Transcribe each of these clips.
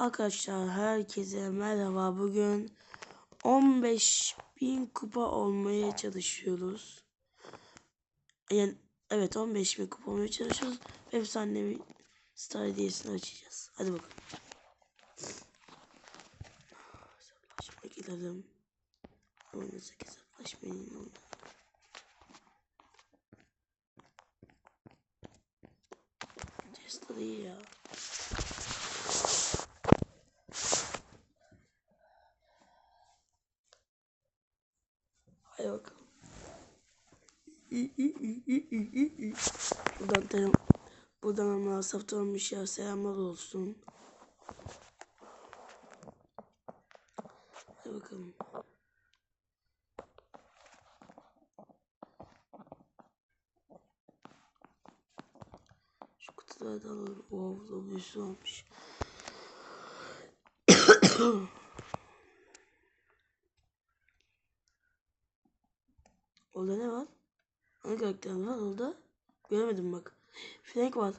Arkadaşlar herkese merhaba. Bugün 15.000 kupa olmaya çalışıyoruz. Yani evet 15.000 kupa olmaya çalışıyoruz. Efsanevi Star hediyesini açacağız. Hadi bakalım. Hesaplaşma girelim. Oynasak hesaplaşmayı. Testa değil ya. Hadi bakalım. Buradan telefon, buradan ama hesapta olmuş ya selamlar olsun. Hadi bakalım. Şu kutuları da alalım. Wow, lobbysi olmuş. Orada ne var? Hangi karakter var orada? Göremedim bak. Frank var.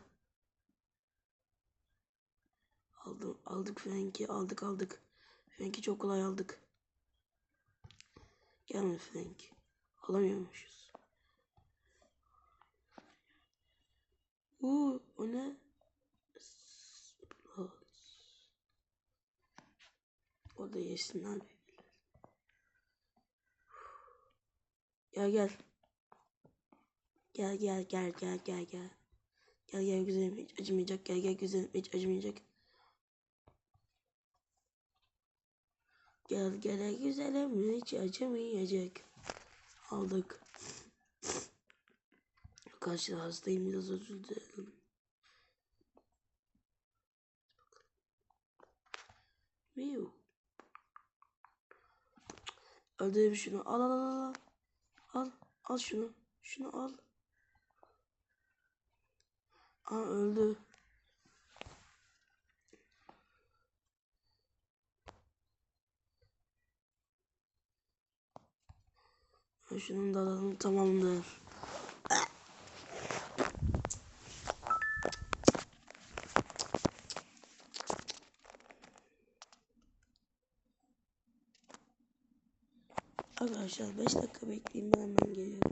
Aldım, aldık Frank'i, aldık aldık. Frank'i çok kolay aldık. Gelme Frank. Alamıyormuşuz. Uuu o ne? O da yesin abi. Gel gel. Gel gel gel gel gel gel. Gel gel güzelim hiç acımayacak. Gel gel güzelim hiç acımayacak. Gel gel güzelim hiç acımayacak. Aldık. Arkadaşlar hastayım biraz özür dilerim. Miu. Öldüreyim şunu. Al al al al. Al. Al şunu. Şunu al. Aa öldü. Şunun da alalım tamamdır. Arkadaşlar 5 dakika bekleyin ben hemen geliyorum.